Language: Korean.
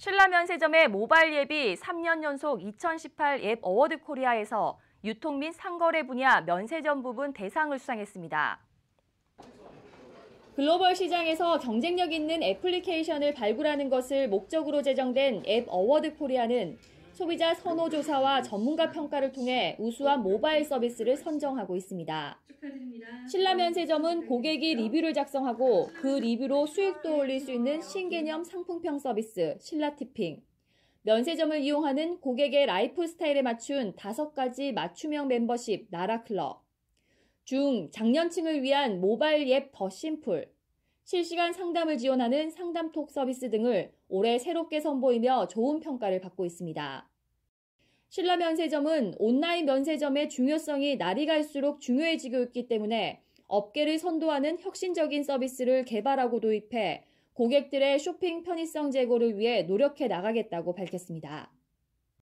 신라면세점의 모바일 앱이 3년 연속 2018 앱 어워드 코리아에서 유통 및 상거래 분야 면세점 부분 대상을 수상했습니다. 글로벌 시장에서 경쟁력 있는 애플리케이션을 발굴하는 것을 목적으로 제정된 앱 어워드 코리아는 소비자 선호 조사와 전문가 평가를 통해 우수한 모바일 서비스를 선정하고 있습니다. 신라면세점은 고객이 리뷰를 작성하고 그 리뷰로 수익도 올릴 수 있는 신개념 상품평 서비스 신라티핑, 면세점을 이용하는 고객의 라이프 스타일에 맞춘 다섯 가지 맞춤형 멤버십 나라클럽, 중 장년층을 위한 모바일 앱 더 심플, 실시간 상담을 지원하는 상담톡 서비스 등을 올해 새롭게 선보이며 좋은 평가를 받고 있습니다. 신라 면세점은 온라인 면세점의 중요성이 날이 갈수록 중요해지고 있기 때문에 업계를 선도하는 혁신적인 서비스를 개발하고 도입해 고객들의 쇼핑 편의성 제고를 위해 노력해 나가겠다고 밝혔습니다.